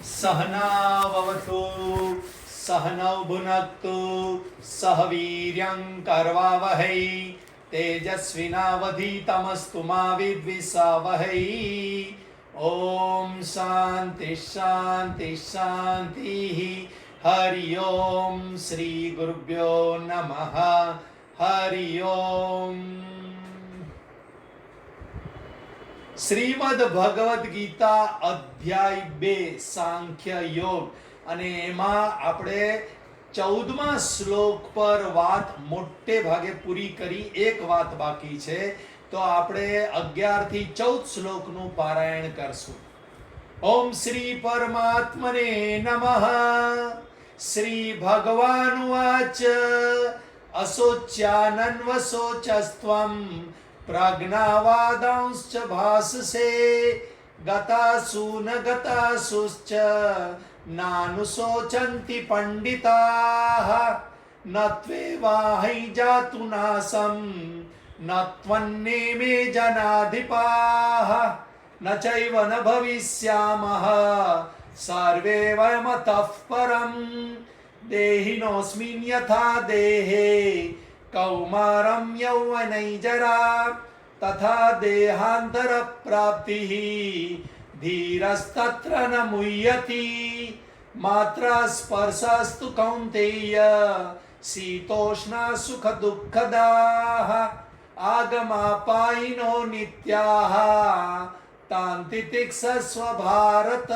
સહનાવવતુ સહનૌ ભુનક્તુ સહ વીર્યં કર્વાવહૈ તેજસ્વિનાવધીતમસ્તુ મા વિદ્વિષાવહૈ ઓમ શાંતિ શાંતિ શાંતિ હરિ ઓમ શ્રી ગુરુભ્યો નમઃ હરિ ઓમ શ્રીમદ ભગવદ્ ગીતા અધ્યાય બે, સાંખ્ય યોગ. અને એમાં આપણે ચૌદમા શ્લોક પર વાત મોટે ભાગે પૂરી કરી, એક વાત બાકી છે. તો આપણે અગિયારથી ચૌદ શ્લોકનું પારાયણ કરશું. ઓમ શ્રી પરમાત્મને નમઃ. શ્રી ભગવાન વાચ અશોચ્યાનન્વશોચસ્ત્વમ. प्राज्ञावादांश्च भाससे गतासु न गतासुश्च नानुशोचन्ति पण्डिताः न त्वेवाहै जातु नासं न त्वन्ने मे जनाधिपाः न चैव न भविष्यामः सर्वे वयमतः परं देहिनोऽस्मिन् यथा देहे कौमारम यौवन जरा तथा देहांतर प्राप्ति धीरस्तत्र न मुह्यति। मात्र स्पर्शस्तु कौंते शीतोष्ण सुख दुखदा आगमा नित्याः तान्तितिक्सस्व भारत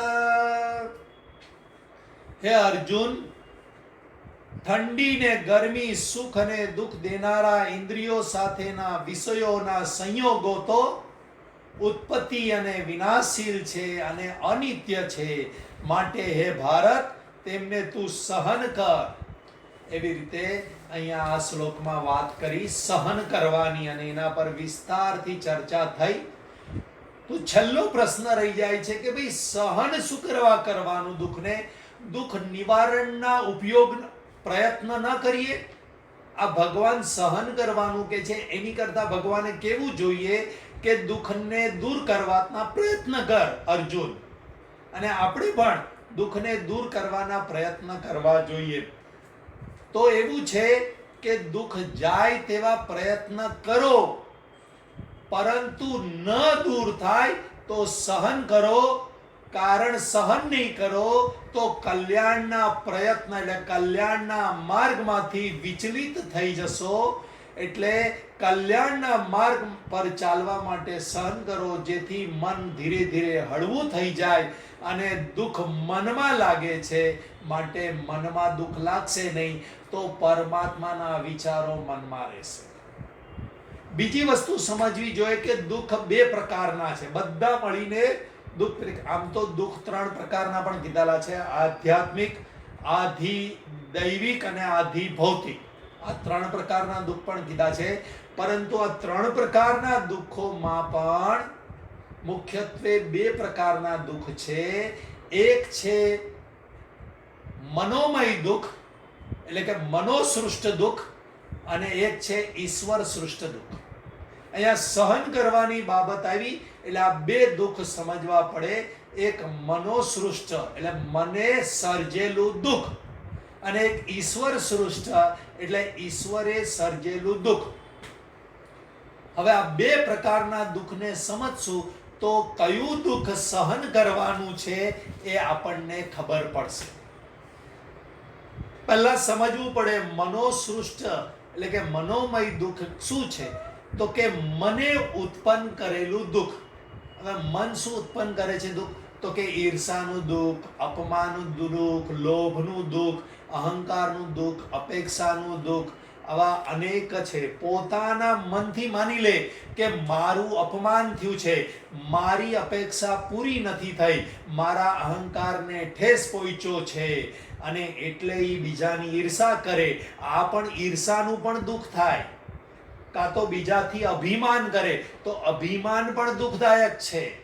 हे अर्जुन ઠંડી ને ગરમી, સુખ અને દુઃખ દેનારા ઇન્દ્રિયો સાથેના વિષયોના સંયોગો તો ઉત્પત્તિ અને વિનાશીલ છે અને અનિત્ય છે. માટે હે ભારત, તેમને તું સહન કર. એવી રીતે અહીંયા આ શ્લોકમાં વાત કરી, સહન કરવાની અને એના પર વિસ્તારથી ચર્ચા થઈ. તો છેલ્લો પ્રશ્ન રહી જાય છે કે ભાઈ, સહન શું કરવા કરવાનું દુઃખને? દુઃખ નિવારણના ઉપયોગ પ્રયત્ન ન કરીએ. આ ભગવાન સહન કરવાનું કે છે, એની કરતા ભગવાને કેવું જોઈએ કે દુઃખને દૂર કરવાના પ્રયત્ન કર, અર્જુન. અને આપણે પણ દુઃખને દૂર કરવાના પ્રયત્ન કરવા જોઈએ. તો એવું છે કે દુઃખ જાય તેવા પ્રયત્ન કરો, પરંતુ ન દૂર થાય તો સહન કરો કારણ સહન નહીં કરો, તો કલ્યાણના પ્રયત્ન એટલે કલ્યાણના માર્ગમાંથી વિચલિત થઈ જશો. એટલે કલ્યાણના માર્ગ પર ચાલવા માટે સહન કરો, જેથી મન ધીરે ધીરે હળવું થઈ જાય અને દુઃખ મનમાં લાગે છે. માટે મનમાં દુઃખ લાગશે નહીં, તો પરમાત્માના વિચારો મનમાં રહેશે. બીજી વસ્તુ સમજવી જોઈએ કે દુઃખ બે પ્રકારના છે. બધા મળીને દુઃખ આમ તો દુઃખ ત્રણ પ્રકારના પણ કીધેલા છે. આધ્યાત્મિક આધિ દૈવિક અને આધિ ભૌતિક આ ત્રણ પ્રકારના દુઃખ પણ કીધા છે. પરંતુ આ ત્રણ પ્રકારના દુઃખોમાં પણ મુખ્યત્વે બે પ્રકારના દુઃખ છે. એક છે મનોમય દુઃખ, એટલે કે મનોસૃષ્ટ દુઃખ, અને એક છે ઈશ્વર સૃષ્ટ દુઃખ. અહીંયા સહન કરવાની બાબત આવી, એટલે આ બે દુઃખ સમજવા પડે. એક મનોસૃષ્ટ, એટલે મને સર્જેલું દુઃખ. અને એક ઈશ્વર સૃષ્ટ, એટલે ઈશ્વરે સર્જેલું દુઃખ. હવે આ બે પ્રકારના દુઃખને સમજશું તો કયું દુઃખ સહન કરવાનું છે એ આપણને ખબર પડશે. પહેલા સમજવું પડે મનોસૃષ્ટ, એટલે કે મનોમય દુઃખ શું છે? તો કે મને ઉત્પન્ન કરેલું દુઃખ. હવે મન શું ઉત્પન્ન કરે છે દુઃખ? તો કે ઈર્ષાનું દુઃખ અપમાનનું દુઃખ, લોભનું દુઃખ, અહંકારનું દુઃખ, અપેક્ષાનું દુઃખ. આવા અનેક છે. પોતાના મનથી માની લે કે મારું અપમાન થયું છે. મારી અપેક્ષા પૂરી નથી થઈ. મારા અહંકારને ઠેસ પહોંચ્યો છે. અને એટલે એ બીજાની ઈર્ષા કરે. આ પણ ઈર્ષાનું પણ દુઃખ થાય. કાં તો બીજાથી અભિમાન કરે, તો અભિમાન પણ દુઃખદાયક છે.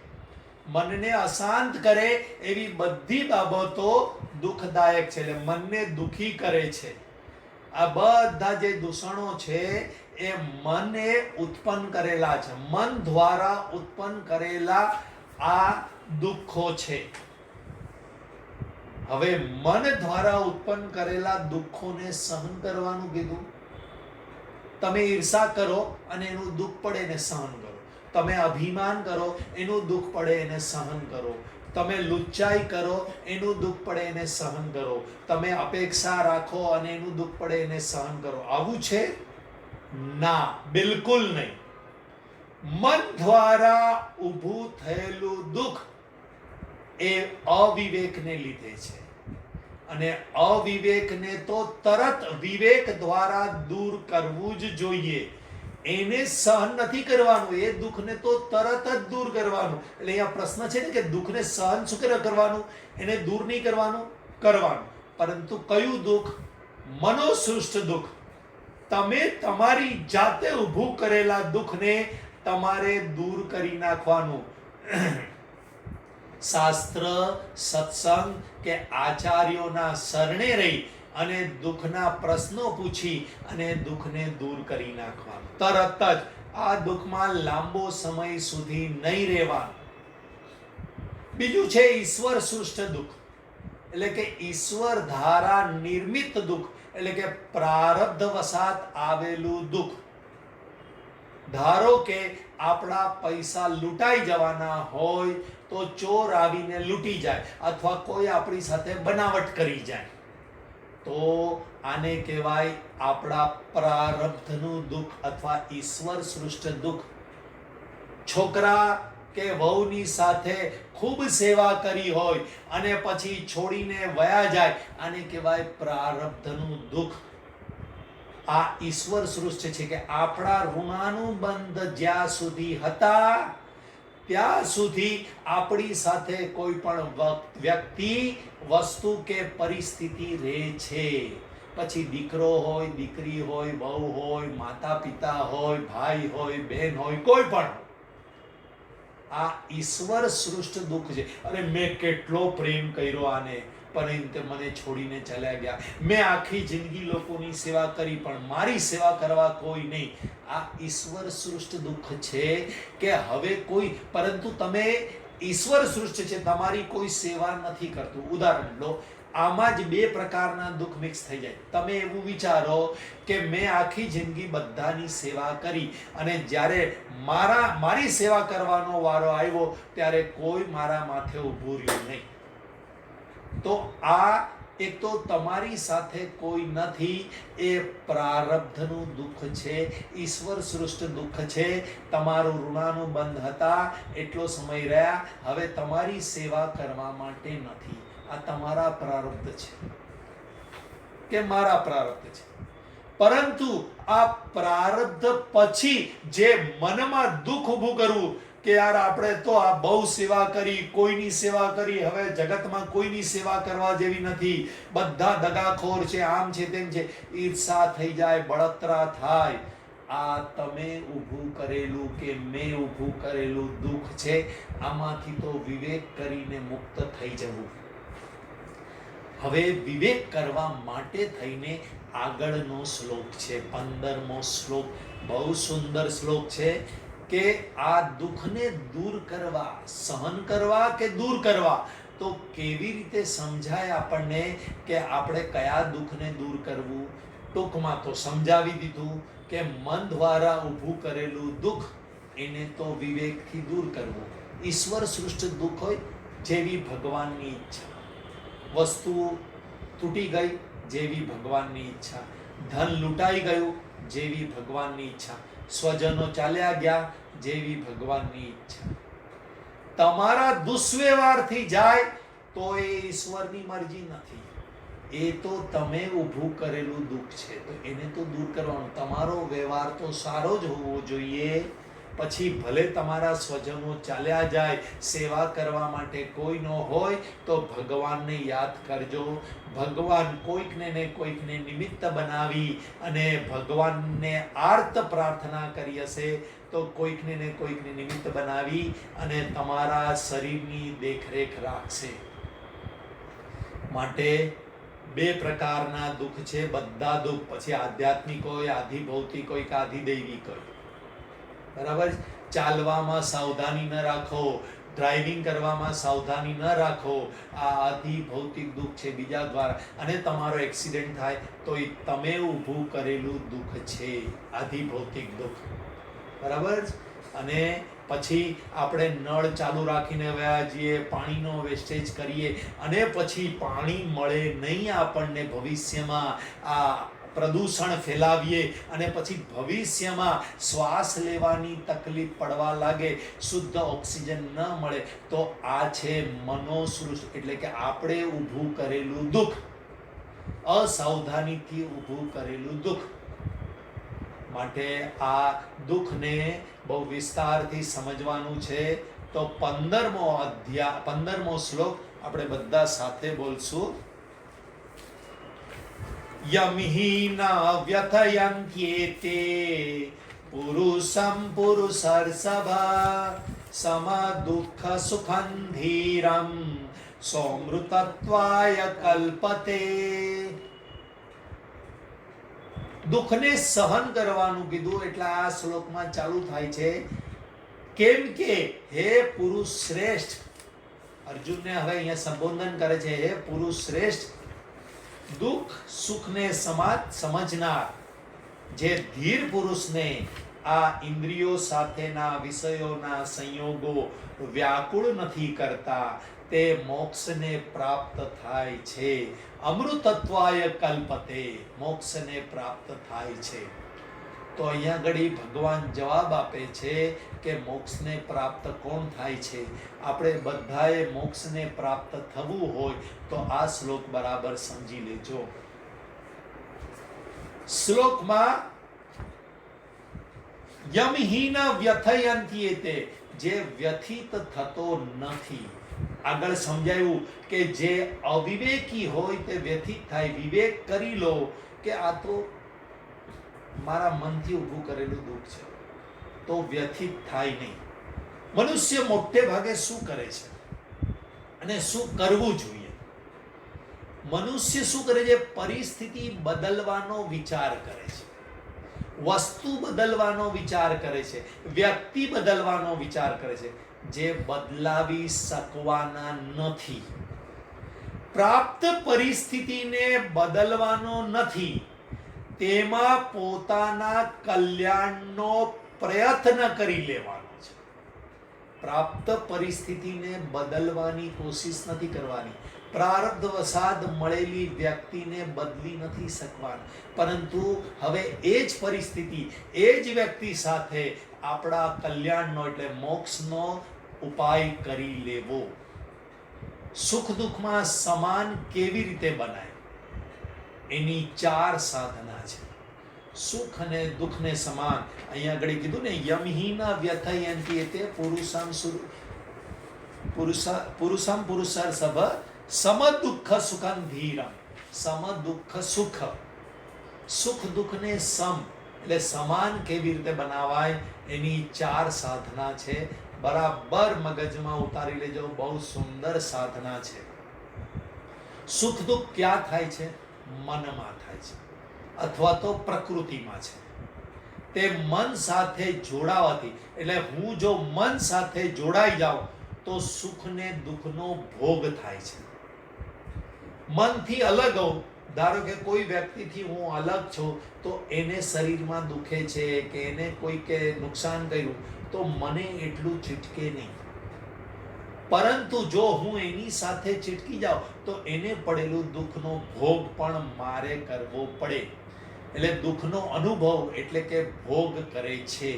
મનને અશાંત કરે એવી બધી બાબતો દુઃખદાયક છે, એટલે મનને દુઃખી કરે છે. આ બધા જે દૂષણો છે, એ મને ઉત્પન્ન કરેલા છે. મન દ્વારા ઉત્પન્ન કરેલા આ દુઃખો છે. હવે મન દ્વારા ઉત્પન્ન કરેલા દુઃખોને સહન કરવાનું કીધું. તમે ઈર્ષા કરો અને એનું દુઃખ પડે એને સહન કરો. તમે અભિમાન કરો, એનું દુઃખ પડે એને સહન કરો. તમે લુચ્ચાઈ કરો, એનું દુઃખ પડે એને સહન કરો. તમે અપેક્ષા રાખો અને એનું દુઃખ પડે એને સહન કરો. આવું છે? ના, બિલકુલ નહીં. મન દ્વારા ઊભું થયેલું દુઃખ એ અવિવેકને લીધે છે. અને અવિવેકને તો તરત વિવેક દ્વારા દૂર કરવું જ જોઈએ. એને સહન નથી કરવાનું, એ દુઃખને તો તરત જ દૂર કરવાનું. એટલે અહીંયા પ્રશ્ન છે ને કે દુઃખને સહન શું કરવાનું? એને દૂર નહીં કરવાનું કરવાનું. પરંતુ કયું દુઃખ? મનોસૃષ્ટ દુઃખ. તમે તમારી જાતે ઊભું કરેલા દુઃખને તમારે દૂર કરી નાખવાનું. શાસ્ત્ર, સત્સંગ કે આચાર્યોના શરણે રહી અને દુઃખના પ્રશ્નો પૂછી અને દુઃખને દૂર કરી નાખવાનું. તરત જ આ દુઃખમાં લાંબો સમય સુધી નહીં રહેવાનું. બીજું છે ઈશ્વર સૃષ્ટ દુઃખ. એટલે કે ઈશ્વર ધારા નિર્મિત દુઃખ. એટલે કે પ્રારબ્ધ વસાત આવેલું દુઃખ. ધારો કે આપણા પૈસા લૂંટાઈ જવાના હોય તો ચોર આવીને લૂંટી જાય અથવા કોઈ આપણી સાથે બનાવટ કરી જાય. તો આને કહેવાય આપણા પ્રારબ્ધનું દુઃખ અથવા ઈશ્વર સૃષ્ટ દુઃખ. છોકરા કે વહુની સાથે ખૂબ સેવા કરી હોય અને પછી છોડીને વયા જાય, આને કહેવાય પ્રારબ્ધનું દુઃખ. આ ઈશ્વર સૃષ્ટ છે કે આપણા ઋણાનું બંધ જ્યાં સુધી હતા ત્યાં સુધી આપણી સાથે કોઈ પણ વ્યક્તિ વસ્તુ કે પરિસ્થિતિ રહે છે. પછી દીકરો હોય, દીકરી હોય, બહુ હોય માતા પિતા હોય, ભાઈ હોય બહેન હોય, કોઈ પણ. આ ઈશ્વર સૃષ્ટ દુઃખ છે. અરે મેં કેટલો પ્રેમ કર્યો આને. પણ મને છોડીને ચલા ગયા. મેં આખી જિંદગી લોકોની સેવા કરી, પણ મારી સેવા કરવા કોઈ નહીં. આ ઈશ્વર સૃષ્ટ દુઃખ છે કે હવે કોઈ, પરંતુ તમે ઈશ્વર સૃષ્ટ છે, તમારી કોઈ સેવા નથી કરતું. ઉદાહરણ લો, આમાં જ બે પ્રકારના દુઃખ મિક્સ થઈ જાય. તમે એવું વિચારો કે મેં આખી જિંદગી બધાની સેવા કરી અને જ્યારે મારા, મારી સેવા કરવાનો વારો આવ્યો, ત્યારે કોઈ મારા માથે ઊભું રહ્યું નહીં. તો આ એક તો તમારી સાથે કોઈ નથી. એ પ્રારબ્ધનું દુઃખ છે, ઈશ્વર સૃષ્ટ દુઃખ છે. તમારું ઋણાનુબંધ હતા, એટલો સમય રહ્યા. હવે તમારી સેવા કરવા માટે નથી. આ તમારા પ્રારબ્ધ છે કે મારા પ્રારબ્ધ છે? પરંતુ આ પ્રારબ્ધ પછી જે મનમાં દુઃખ ઊભું કરવું કે યાર આપણે તો આ બહુ સેવા કરી, કોઈની સેવા કરી, હવે જગતમાં કોઈની સેવા કરવા જેવી નથી. બધા દગાખોર છે, આમ છે, તેમ છે. ઈર્ષા થઈ જાય, બળતરા થાય. આ તમે ઊભું કરેલું કે મેં ઊભું કરેલું દુઃખ છે, આમાંથી તો વિવેક કરીને મુક્ત થઈ જવું. હવે વિવેક કરવા માટે થઈને આગળનો શ્લોક છે, પંદરમો શ્લોક. બહુ સુંદર શ્લોક છે. કે આ દુઃખને દૂર કરવા, સહન કરવા કે દૂર કરવા? તો કેવી રીતે સમજાય આપણને કે આપણે કયા દુઃખને દૂર કરવું? ટૂંકમાં તો સમજાવી દીધું કે મન દ્વારા ઊભું કરેલું દુઃખ, એને તો વિવેકથી દૂર કરવું. ઈશ્વર સૃષ્ટ દુઃખ હોય જેવી ભગવાનની ઈચ્છા. વસ્તુઓ તૂટી ગઈ જેવી ભગવાનની ઈચ્છા. ધન લૂંટાઈ ગયું જેવી ભગવાનની ઈચ્છા. સ્વજનો ચાલ્યા ગયા જેવી ભગવાનની ઈચ્છા. તમારા દુષ્વ્યવહારથી જાય તો એ ઈશ્વરની મરજી નથી. એ તો તમે ઊભું કરેલું દુઃખ છે. તો એને તો દૂર કરવાનું. તમારો વ્યવહાર તો સારો જ હોવો જોઈએ. પછી ભલે તમારા સ્વજનો ચાલ્યા જાય, સેવા કરવા માટે કોઈ ન હોય, તો ભગવાનને યાદ કરજો. ભગવાન કોઈકને ને કોઈકને નિમિત્ત બનાવી અને ભગવાનને આર્ત પ્રાર્થના કરી હશે, તો કોઈકને ને કોઈકને નિમિત્ત બનાવી અને તમારા શરીરની દેખરેખ રાખશે. માટે બે પ્રકારના દુઃખ છે. બધા દુઃખ, પછી આધ્યાત્મિક હોય આધિ ભૌતિક હોય કે આધિ દૈવિક હોય બરાબર? ચાલવામાં સાવધાની ન રાખો. ડ્રાઇવિંગ કરવામાં સાવધાની ન રાખો. આ આધિ ભૌતિક દુઃખ છે બીજા દ્વારા. અને તમારો એક્સિડન્ટ થાય તો એ તમે ઊભું કરેલું દુઃખ છે. આધિ ભૌતિક દુઃખ. બરાબર? અને પછી આપણે નળ ચાલુ રાખીને વયા જઈએ, પાણીનો વેસ્ટેજ કરીએ અને પછી પાણી મળે નહીં આપણને ભવિષ્યમાં. આ પ્રદૂષણ ફેલાવીએ અને પછી ભવિષ્યમાં શ્વાસ લેવાની તકલીફ પડવા લાગે, શુદ્ધ ઓક્સિજન ન મળે, તો આ છે મનોસૃષ્ટિ એટલે કે આપણે ઊભું કરેલું દુઃખ. અસાવધાનીથી ઊભું કરેલું દુઃખ. માટે આ દુઃખને બહુ વિસ્તારથી સમજવાનું છે. તો પંદરમો અધ્યાય પંદરમો શ્લોક આપણે બધા સાથે બોલશું. યમિહિન વ્યથયન્ત્યેતે પુરુષમ પુરુષર્ષભા સમ દુઃખ સુખં ધીરમ સોમૃતત્વાય કલ્પતે દુઃખને સહન કરવાનું કીધું એટલે આ શ્લોકમાં ચાલુ થાય છે, કેમ કે હે પુરુષ શ્રેષ્ઠ, અર્જુનને હવે અહીંયા સંબોધન કરે છે, હે પુરુષ શ્રેષ્ઠ દુઃખ, સુખને સમાજ, સમજનાર. જે ધીર પુરુષને આ ઇન્દ્રિયો સાથેના વિષયોના સંયોગો વ્યાકુળ નથી કરતા, તે મોક્ષને પ્રાપ્ત થાય છે. અમૃતત્વાય કલ્પતે મોક્ષને પ્રાપ્ત થાય છે. તો અહીંયા ઘડી ભગવાન જવાબ આપે છે કે મોક્ષને પ્રાપ્ત કોણ થાય છે? આપણે બધાએ મોક્ષને પ્રાપ્ત થવું હોય તો આ શ્લોક બરાબર સમજી લેજો. શ્લોકમાં યમહીન વ્યથયંતી તે જે વ્યથિત થતો નથી. આગળ સમજાયું કે જે અવિવેકી હોય તે વ્યથિત થાય. વિવેક કરી લો કે આ તો મારા મનથી ઊભું કરેલું દુઃખ છે. તો વ્યથિત થાય નહીં. મનુષ્ય મોટે ભાગે શું કરે છે? અને શું કરવું જોઈએ? મનુષ્ય શું કરે છે? પરિસ્થિતિ બદલવાનો વિચાર કરે છે. વસ્તુ બદલવાનો વિચાર કરે છે. વ્યક્તિ બદલવાનો વિચાર કરે છે. જે બદલાવી શકવાના નથી. પ્રાપ્ત પરિસ્થિતિને બદલવાનો નથી. તેમાં પોતાના કલ્યાણનો પ્રયત્ન કરી લેવાનો છે. પ્રાપ્ત પરિસ્થિતિને બદલવાની કોશિશ નથી કરવાની. પ્રારબ્ધ વસાદ મળેલી વ્યક્તિને બદલી નથી શકવાની. પરંતુ હવે એ જ પરિસ્થિતિ, એ જ વ્યક્તિ સાથે આપણા કલ્યાણનો એટલે મોક્ષનો ઉપાય કરી લેવો. સુખ દુઃખમાં સમાન કેવી રીતે બનાય? એની ચાર સાધના છે. સુખ અને દુઃખને સમાન. અહીંયા આગળ કીધું ને, યમહીના વ્યથયંતી તે પુરુષામ પુરુષા, પુરુષામ પુરુષાર સભ સમ દુઃખ સુખમ ધીરમ. સમ દુઃખ સુખ. સુખ દુઃખને સમ. એટલે સમાન કેવી રીતે બનાવાય? એની ચાર સાધના છે. બરાબર મગજમાં ઉતારી લેજો. બહુ સુંદર સાધના છે. સુખ દુઃખ ક્યાં થાય છે? મનમાં થાય છે, અથવા તો પ્રકૃતિમાં છે. તે મન સાથે જોડાવાથી, એટલે હું જો મન સાથે જોડાઈ જાઉં, તો સુખ ને દુઃખનો ભોગ થાય છે. મનથી અલગ હોઉં, ધારો કે કોઈ વ્યક્તિથી હું અલગ છું, તો એને શરીરમાં દુખે છે કે એને કોઈ કે નુકસાન કર્યું, તો મને એટલું ચીટકે નહીં. પરંતુ જો હું એની સાથે ચીટકી જાઉં, તો એને પડેલું દુઃખનો ભોગ પણ મારે કરવો પડે. એટલે દુઃખનો અનુભવ એટલે કે ભોગ કરે છે.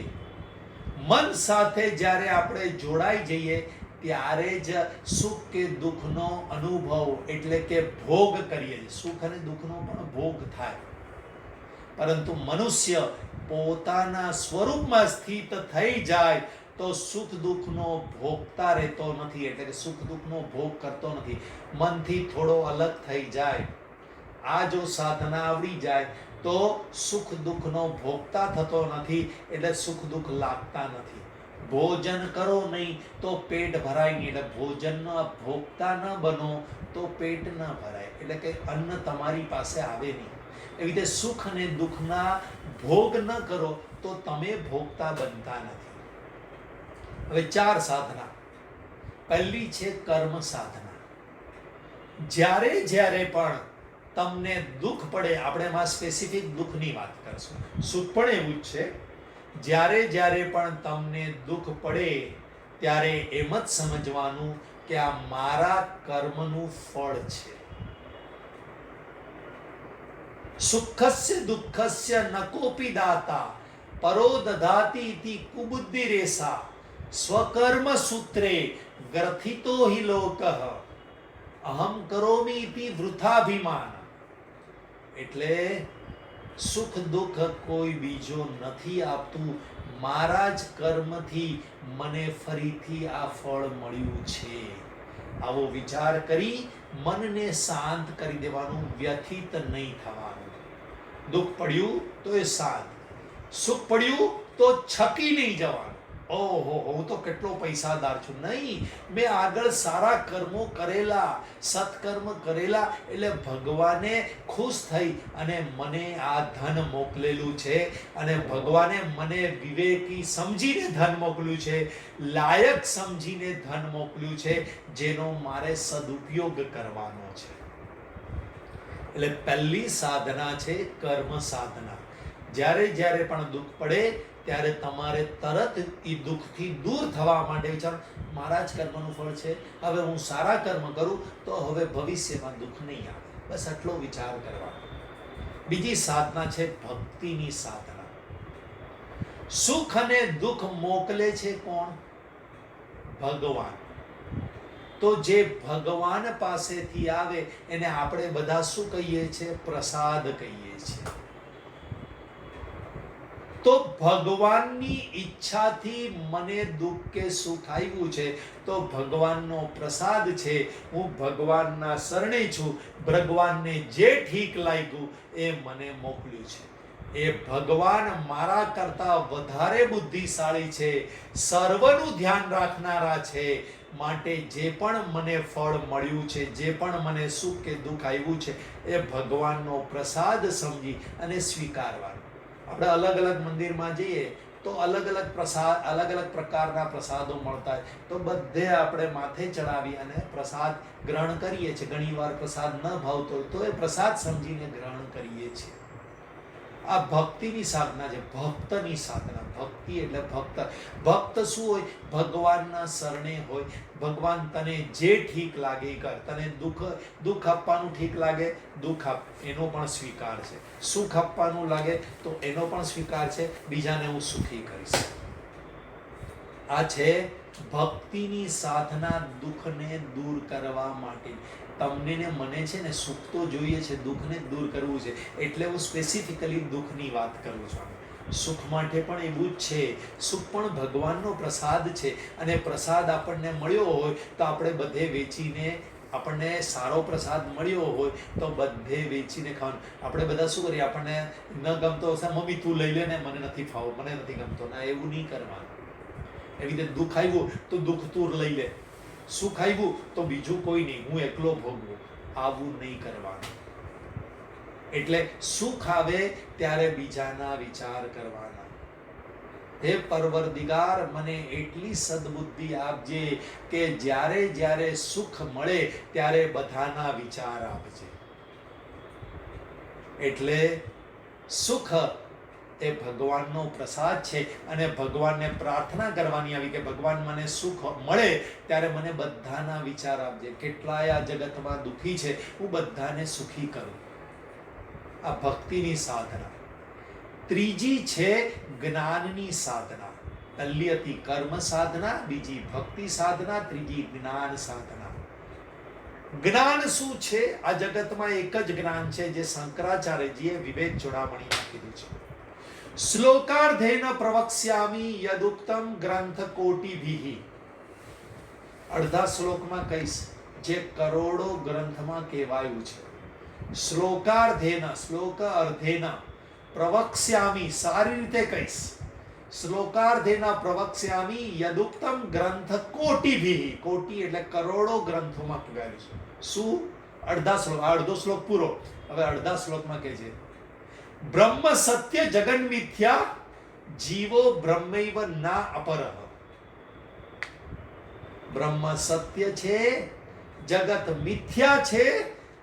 મન સાથે જ્યારે આપણે જોડાઈ જઈએ, ત્યારે જ સુખ કે દુઃખનો અનુભવ એટલે કે ભોગ કરીએ સુખ અને દુઃખનો પણ ભોગ થાય. પરંતુ મનુષ્ય પોતાના સ્વરૂપમાં સ્થિત થઈ જાય તો સુખ દુઃખનો ભોગતા રહેતો નથી, એટલે કે સુખ દુઃખનો ભોગ કરતો નથી. મનથી થોડો અલગ થઈ જાય. આ જો સાધના આવડી જાય, તો સુખ દુઃખનો ભોગતા થતો નથી, એટલે સુખ દુઃખ લાગતા નથી. ભોજન કરો નહીં, તો પેટ ભરાય નહીં. એટલે ભોજનનો ભોગતા ન બનો, તો પેટ ન ભરાય. એટલે કે અન્ન તમારી પાસે આવે નહીં. એવી રીતે સુખ અને દુઃખના ભોગ ન કરો, તો તમે ભોગતા બનતા નથી. હવે ચાર સાધના. પહેલી છે કર્મ સાધના. જ્યારે જ્યારે પણ તમને દુઃખ પડે, આપણે એમાં સ્પેસિફિક દુઃખની વાત કરશું. સુખ પણ એવું જ છે. જ્યારે જ્યારે પણ તમને દુઃખ પડે, ત્યારે એમ જ સમજવાનું કે આ મારા કર્મનું ફળ છે. સુખસ્ય દુઃખસ્ય ન કોપી દાતા પરો દધાતી કુબુદ્ધિ રેસા. સ્વકર્મ સૂત્રે ગ્રથિતો હિ લોક અહમ કરોમી ઇતિ વૃથાભિમાન એટલે સુખ દુઃખ કોઈ બીજો નથી આપતું. મારા જ કર્મથી મને ફરીથી આ ફળ મળ્યું છે. આવો વિચાર કરી મનને શાંત કરી દેવાનું, વ્યથિત નહીં થવાનું. દુઃખ પડ્યું તો એ શાંત. સુખ પડ્યું તો છકી નહીં જવાનું. ઓહો, હું તો કેટલો પૈસાદાર છું. નહીં, મેં આગળ સારા કર્મો કરેલા, સત્કર્મ કરેલા, એટલે ભગવાને ખુશ થઈ અને મને આ ધન મોકલેલું છે. અને ભગવાને મને વિવેકી સમજીને ધન મોકલ્યું છે, લાયક સમજીને ધન મોકલ્યું છે, જેનો મારે સદુપયોગ કરવાનો છે. એટલે પહેલી સાધના છે કર્મ સાધના. જ્યારે જ્યારે પણ દુઃખ પડે ત્યારે તમારે તરત એ દુઃખથી દૂર થવા માટે વિચાર મારા જ કર્મનું ફળ છે. હવે હું સારા કર્મ કરું તો હવે ભવિષ્યમાં દુઃખ નહીં આવે. બસ આટલો વિચાર કરવાનો બીજી સાધના છે ભક્તિની સાધના. સુખ અને દુઃખ મોકલે છે કોણ? ભગવાન. તો જે ભગવાન પાસેથી આવે, એને આપણે બધા શું કહીએ છીએ? પ્રસાદ કહીએ છીએ. તો ભગવાનની ઈચ્છાથી મને દુઃખ કે સુખ આવ્યું છે, તો ભગવાનનો પ્રસાદ છે. હું ભગવાનના શરણે છું. ભગવાનને જે ઠીક લાગ્યું એ મને મોકલ્યું છે. એ ભગવાન મારા કરતા વધારે બુદ્ધિશાળી છે. સર્વનું ધ્યાન રાખનારા છે. માટે જે પણ મને ફળ મળ્યું છે, જે પણ મને સુખ કે દુઃખ આવ્યું છે, એ ભગવાનનો પ્રસાદ સમજી અને સ્વીકારવાનો. આપણે અલગ અલગ મંદિરમાં જઈએ તો અલગ અલગ પ્રસાદ, અલગ અલગ પ્રકારના પ્રસાદો મળતા હોય. તો બધે આપણે માથે ચડાવી અને પ્રસાદ ગ્રહણ કરીએ છીએ. ઘણીવાર પ્રસાદ ન ભાવતો હોય તો એ પ્રસાદ સમજીને ગ્રહણ કરીએ છીએ. આ ભક્તિની સાધના છે, ભક્તની સાધના. ભક્તિ એટલે ભક્ત. ભક્ત શું હોય? ભગવાનના શરણે હોય. ભગવાન તને જે ઠીક લાગે કર. તને દુઃખ દુઃખ આપવાનું ઠીક લાગે, દુઃખ આપ. એનો પણ સ્વીકાર છે. સુખ આપવાનું લાગે તો એનો પણ સ્વીકાર છે. બીજાને હું સુખી કરીશ. આ છે ભક્તિની સાધના દુઃખને દૂર કરવા માટે. તમને ને મને છે ને સુખ તો જોઈએ છે, દુઃખને દૂર કરવું છે. એટલે હું સ્પેસિફિકલી દુઃખની વાત કરું છું. સુખ માટે પણ એવું જ છે. સુખ પણ ભગવાનનો પ્રસાદ છે. અને પ્રસાદ આપણને મળ્યો હોય તો આપણે બધે વેચીને આપણને સારો પ્રસાદ મળ્યો હોય તો બધે વેચીને ખાવાનું. આપણે બધા શું કરીએ? આપણને ન ગમતો હશે, મમ્મી, તું લઈ લે ને, મને નથી ફાવો, મને નથી ગમતો. ના, એવું નહીં કરવાનું. એવી રીતે દુઃખ આવ્યું તો દુઃખ તું લઈ લે. સુખ આવ્યું તો બીજું કોઈ નહીં, હું એકલો ભોગવું. આવું નહીં કરવાનું. એટલે સુખ આવે ત્યારે બીજાના વિચાર કરવાના. હે પરવરદિગાર, મને એટલી સદબુદ્ધિ આપજે કે જ્યારે જ્યારે સુખ મળે ત્યારે બધાના વિચાર આપજે. એટલે સુખ એ ભગવાનનો પ્રસાદ છે અને ભગવાનને પ્રાર્થના કરવાની આવી કે ભગવાન મને સુખ મળે, ત્યારે મને બધાના વિચાર આપજે કેટલાય આ જગતમાં દુઃખી છે, હું બધાને સુખી કરું. આ ભક્તિની સાધના. ત્રીજી છે જ્ઞાનની સાધના. હતી કર્મ સાધના, બીજી ભક્તિ સાધના, ત્રીજી જ્ઞાન સાધના. જ્ઞાન શું છે? આ જગતમાં એક જ જ્ઞાન છે જે શંકરાચાર્યજીએ વિવેક જોડામણીમાં કીધું છે. શ્લોકાર્ધેન પ્રવક્ષ્યામી યદુક્તમ ગ્રંથ કોટિભિઃ અડધા શ્લોકમાં કહીશ જે કરોડો ગ્રંથમાં કહેવાયું છે શ્લોકાર્ધેન શ્લોક અર્ધેન પ્રવક્ષ્યામી સારી રીતે કહીશ શ્લોકાર્ધેન પ્રવક્ષ્યામી યદુક્તમ ગ્રંથ કોટિભિઃ કોટી એટલે કરોડો ગ્રંથોમાં કહેવાયું છે શું અડધા શ્લોક અડધો શ્લોક પૂરો હવે અડધા શ્લોકમાં કહે છે બ્રહ્મ સત્ય જગન મિથ્યા જીવો બ્રહ્મૈવ ના અપરહ. બ્રહ્મ સત્ય છે, જગત મિથ્યા છે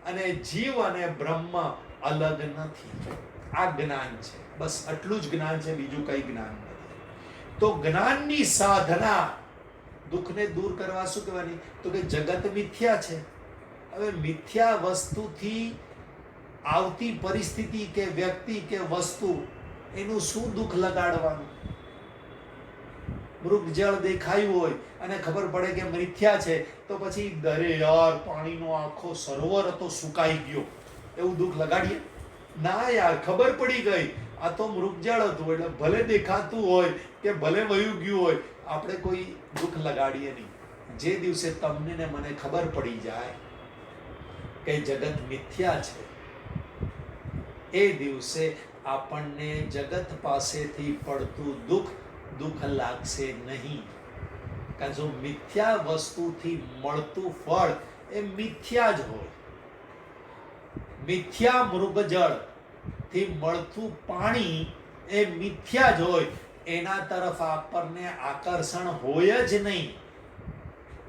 અને જીવ અને બ્રહ્મ અલગ નથી. આ જ્ઞાન છે. બસ આટલું જ જ્ઞાન છે, બીજું કઈ જ્ઞાન નથી. તો જ્ઞાનની સાધના દુઃખને દૂર કરવા શું કહેવાની? તો કે જગત મિથ્યા છે. હવે મિથ્યા વસ્તુથી આવતી પરિસ્થિતિ કે વ્યક્તિ કે વસ્તુ, એનું શું દુઃખ લગાડવાનું? મૃગ જળ દેખાયું હોય અને ખબર પડે કે મિથ્યા છે, તો પછી દરે પાણીનો આખો સરોવર હતો, સુકાઈ ગયો. એવું દુઃખ લગાડીએ? ના યાર, ખબર પડી ગઈ. આ તો મૃગજળ હતું, એટલે ભલે દેખાતું હોય કે ભલે વયું ગયું હોય, આપણે કોઈ દુઃખ લગાડીએ નહીં. જે દિવસે તમને ને મને ખબર પડી જાય કે જગત મિથ્યા છે એ દિવસે આપણને જગત પાસેથી પડતું દુઃખ દુઃખ લાગશે નહીં. કારણ જો મિથ્યા વસ્તુથી મળતું ફળ એ મિથ્યા જ હોય. મિથ્યા મૃગજળથી મળતું પાણી એ મિથ્યા જ હોય. એના તરફ આપણને આકર્ષણ હોય જ નહીં.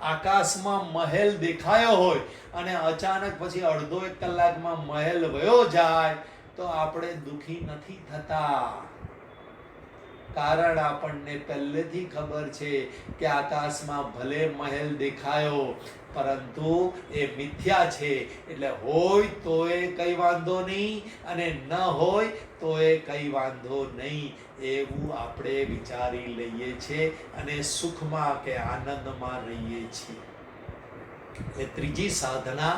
આકાશમાં મહેલ દેખાયો હોય અને અચાનક પછી અડધો એક કલાકમાં મહેલ વયો જાય તો આપણે દુખી નથી થતા. કારણ આપણને પહેલેથી ખબર છે કે આકાશમાં ભલે મહેલ દેખાયો, પરંતુ એ મિથ્યા છે. એટલે હોય તો એ કઈ વાંધો નહીં અને ન હોય તો એ કઈ વાંધો નહીં. એવું આપણે વિચારી લઈએ છીએ અને સુખમાં કે આનંદમાં રહીએ છીએ. એ ત્રીજી સાધના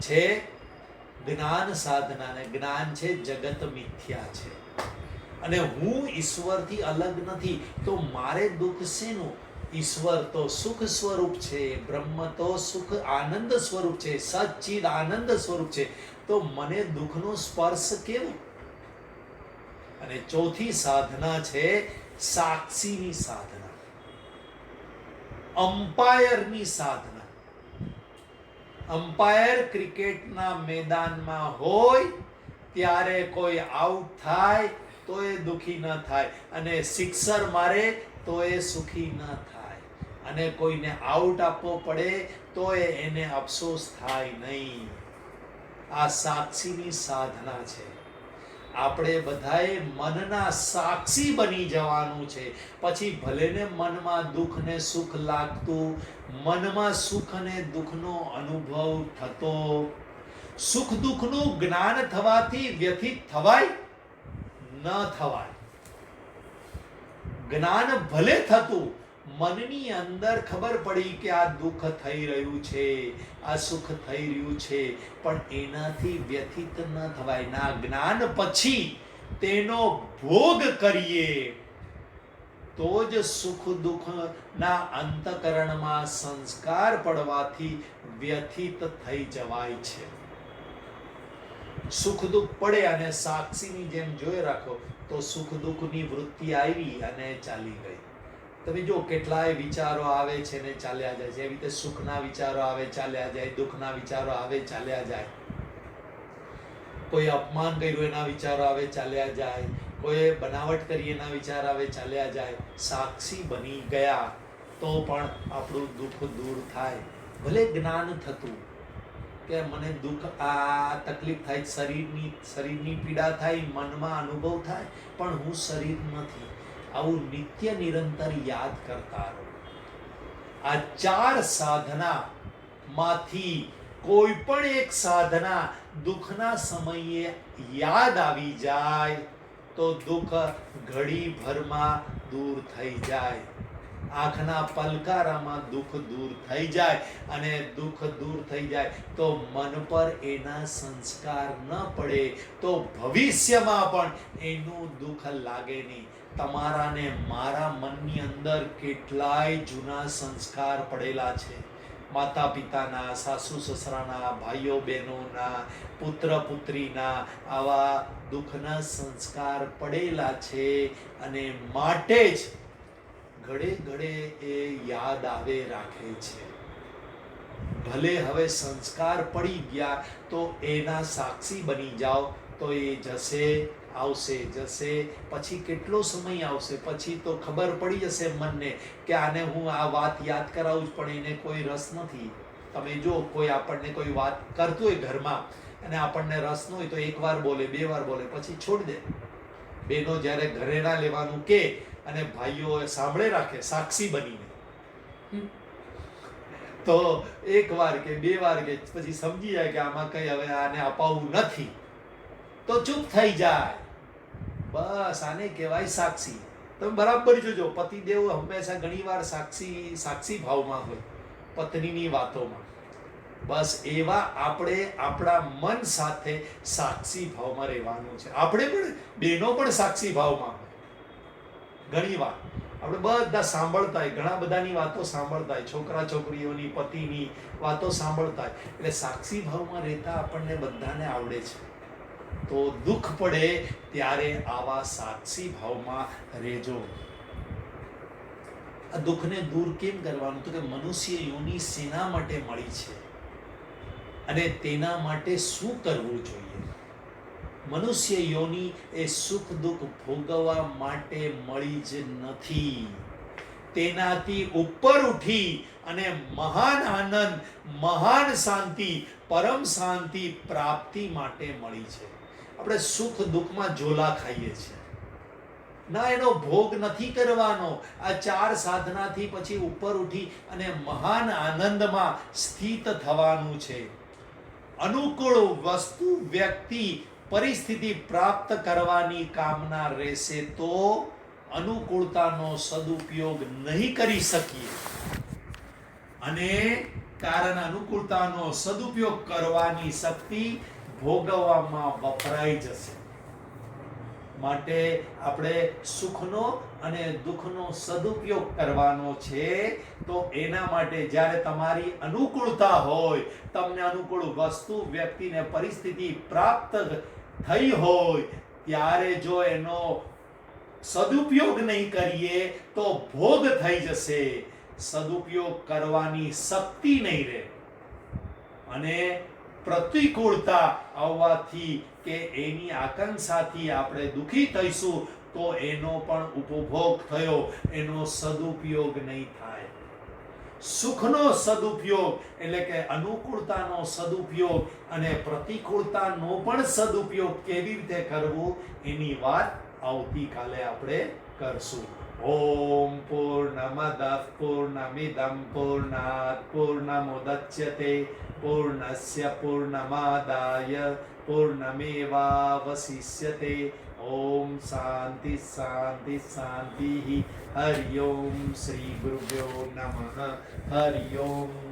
છે જ્ઞાન સાધના ને જ્ઞાન છે, જગત મિથ્યા છે. અને હું ઈશ્વરથી અલગ નથી, તો મારે દુઃખ શેનું? ઈશ્વર તો સુખ સ્વરૂપ છે, બ્રહ્મ તો સુખ આનંદ સ્વરૂપ છે, સચ્ચિદ આનંદ સ્વરૂપ છે. તો મને દુઃખનો સ્પર્શ કેવો? અને ચોથી સાધના છે, સાક્ષીની સાધના. અમ્પાયરની સાધના. અમ્પાયર ક્રિકેટના મેદાનમાં હોય, ત્યારે કોઈ આઉટ થાય, તો એ દુખી ન થાય. અને સિક્સર મારે, તો એ સુખી ન થાય. અને કોઈને આઉટ આપવો પડે, તો એને અફસોસ થાય નહીં. આ સાક્ષીની સાધના છે. આપણે બધાએ મનના સાક્ષી બની જવાનું છે. પછી ભલે ને મનમાં દુઃખ ને સુખ લાગતું, મનમાં સુખ અને દુઃખનો અનુભવ થતો. સુખ દુઃખનું જ્ઞાન થવાથી વ્યથિત થવાય ન થવાય. જ્ઞાન ભલે થતું મનની અંદર ખબર પડી કે આ દુઃખ થઈ રહ્યું છે, આ સુખ થઈ રહ્યું છે, પણ એનાથી વ્યથિત ન થવાય. ના જ્ઞાન પછી તેનો ભોગ કરીએ. તો જ સુખ દુઃખ ના અંતકરણમાં સંસ્કાર પડવાથી વ્યથિત થઈ જવાય છે. સુખ દુઃખ પડે અને સાક્ષીની જેમ જોઈ રાખો, તો સુખ દુઃખની વૃત્તિ આવી અને ચાલી ગઈ. તમે જો કેટલાય વિચારો આવે છે ને ચાલ્યા જાય છે. એવી રીતે સુખના વિચારો આવે, ચાલ્યા જાય. દુઃખના વિચારો આવે, ચાલ્યા જાય. કોઈ અપમાન કર્યું એના વિચારો આવે, ચાલ્યા જાય. કોઈ બનાવટ કરી એના વિચાર આવે, ચાલ્યા જાય. સાક્ષી બની ગયા તો પણ આપણું દુઃખ દૂર થાય. ભલે જ્ઞાન થતું કે મને દુઃખ, આ તકલીફ થાય, શરીરની શરીરની પીડા થાય, મનમાં અનુભવ થાય, પણ હું શરીર નથી. આવું નિત્ય નિરંતર યાદ કરતા રહો. આ ચાર સાધના માંથી કોઈ પણ એક સાધના દુઃખના સમયે યાદ આવી જાય તો દુઃખ ઘડી ભરમાં દૂર થઈ જાય. આંખના પલકારામાં દુઃખ દૂર થઈ જાય અને દુઃખ દૂર થઈ જાય તો મન પર એના સંસ્કાર ન પડે તો ભવિષ્યમાં પણ એનું દુઃખ લાગે નહીં. તમારા ને મારા મનની અંદર કેટલાય જૂના સંસ્કાર પડેલા છે. માતા પિતાના સાસુ સસરાના, ભાઈઓ બહેનોના, પુત્ર પુત્રીના આવા દુઃખના સંસ્કાર પડેલા છે અને માટે જ ઘડે ઘડે એ યાદ આવે, રાખે છે. ભલે હવે સંસ્કાર પડી ગયા તો એના સાક્ષી બની જાઓ તો એ જશે આવશે જશે પછી કેટલો સમય આવશે પછી તો ખબર પડી જશે મનને કે આને હું આ વાત યાદ કરાવું જ પણ એને કોઈ રસ નથી. તમે જો કોઈ આપણને કોઈ વાત કરતું હોય ઘરમાં અને આપણને રસ ન હોય તો એક વાર બોલે બે વાર બોલે પછી છોડ દે. બેનો જ્યારે ઘરેણા લેવાનું કે અને ભાઈઓ સાંભળે રાખે સાક્ષી બનીને. તો એક વાર કે બે વાર કે પછી સમજી જાય કે આમાં કઈ હવે આને અપાવવું નથી. તો ચૂપ થઈ જાય. બસ આને કહેવાય સાક્ષી. તમે બરાબર જોજો, પતિદેવ હંમેશા ઘણીવાર સાક્ષી સાક્ષી ભાવમાં હોય, પત્નીની વાતોમાં. બસ એવા આપણે આપણા મન સાથે સાક્ષી ભાવમાં રહેવાનું છે. આપણે પણ બેનો પણ સાક્ષી ભાવમાં હોય. ઘણીવાર. આપણે બધા સાંભળતા હોય, ઘણા બધાની વાતો સાંભળતા હોય, છોકરા છોકરીઓની, પતિની વાતો સાંભળતા હોય. એટલે સાક્ષી ભાવમાં રહેતા આપણને બધાને આવડે છે. તો દુઃખ પડે ત્યારે આવા સાક્ષી ભાવમાં રહેજો. આ દુઃખને દૂર કેમ કરવાનું? તો કે મનુષ્ય યોની સેના માટે મળી છે. અને તેના માટે શું કરવું જોઈએ? મનુષ્ય યોની એ સુખ દુઃખ ભોગવવા માટે મળી જ નથી. તેનાથી ઉપર ઉઠી અને મહાન આનંદ, મહાન શાંતિ, પરમ શાંતિ પ્રાપ્તિ માટે મળી છે. આપણે સુખ દુઃખમાં ઝોલા ખાઈએ છીએ. ના, એનો ભોગ નથી કરવાનો. આ ચાર સાધનાથી પછી ઉપર ઉઠી અને મહાન આનંદમાં સ્થિત થવાનું છે. અનુકૂળ વસ્તુ, વ્યક્તિ, પરિસ્થિતિ પ્રાપ્ત કરવાની કામના રહેશે તો અનુકૂળતાનો સદુપયોગ નહીં કરી શકીએ. અને કારણ અનુકૂળતાનો સદુપયોગ કરવાની શક્તિ ભોગવવામાં વપરાઈ જશે. માટે આપણે સુખનો અને દુઃખનો સદુપયોગ કરવાનો છે, તો એના માટે જ્યારે તમારી અનુકૂળતા હોય, તમને અનુકૂળ વસ્તુ, વ્યક્તિને પરિસ્થિતિ પ્રાપ્ત થઈ હોય, ત્યારે જો એનો સદુપયોગ નહીં કરીએ, તો ભોગ થઈ જશે. સદુપયોગ કરવાની શક્તિ નહીં રહે. અને પ્રતિકૂળતા આવવાથી કે એની આકાંક્ષાથી આપણે દુઃખી થઈશું, તો એનો પણ ઉપભોગ થયો. એનો સદુપયોગ નહીં થાય. સુખનો સદુપયોગ એટલે કે અનુકૂળતાનો સદુપયોગ અને પ્રતિકૂળતાનો પણ સદુપયોગ કેવી રીતે કરવું, એની વાત આવતીકાલે આપણે કરશું. પૂર્ણમદ પૂર્ણમિદમ પૂર્ણાત પૂર્ણમુદચ્યતે પૂર્ણસ્ય પૂર્ણમાદાય પૂર્ણમેવાવશિષ્યતે ઓમ શાંતિ શાંતિ શાંતિ હરિ ઓમ શ્રી ગુરુભ્યો નમઃ હરિ ઓમ